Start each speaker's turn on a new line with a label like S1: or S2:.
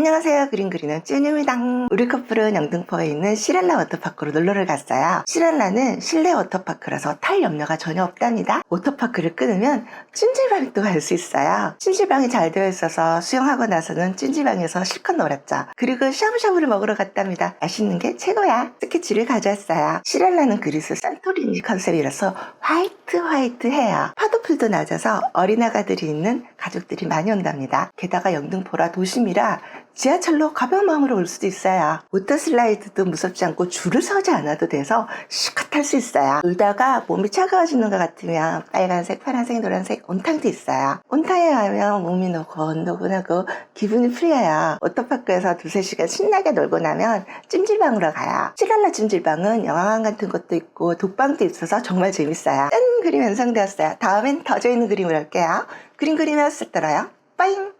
S1: 안녕하세요. 그림 그리는 쭈입니다. 우리 커플은 영등포에 있는 시랄라 워터파크로 놀러를 갔어요. 시랄라는 실내 워터파크라서 탈 염려가 전혀 없답니다. 워터파크를 끊으면 찜질방도 갈 수 있어요. 찜질방이 잘 되어 있어서 수영하고 나서는 찜질방에서 실컷 놀았죠. 그리고 샤브샤브를 먹으러 갔답니다. 맛있는 게 최고야. 스케치를 가져왔어요. 시랄라는 그리스 산토리니 컨셉이라서 화이트 화이트해요. 파도풀도 낮아서 어린 아가들이 있는 가족들이 많이 온답니다. 게다가 영등포라 도심이라 지하철로 가벼운 마음으로 올 수도 있어요. 워터 슬라이드도 무섭지 않고 줄을 서지 않아도 돼서 시컷 탈 수 있어요. 놀다가 몸이 차가워지는 것 같으면 빨간색, 파란색, 노란색 온탕도 있어요. 온탕에 가면 몸이 노곤노곤하고 기분이 풀려요. 워터파크에서 두세 시간 신나게 놀고 나면 찜질방으로 가요. 시랄라 찜질방은 영화관 같은 것도 있고 독방도 있어서 정말 재밌어요. 짠! 그림 완성되었어요. 다음엔 더 재밌는 그림을 할게요. 그림 그리면서 떨어요. 빠잉!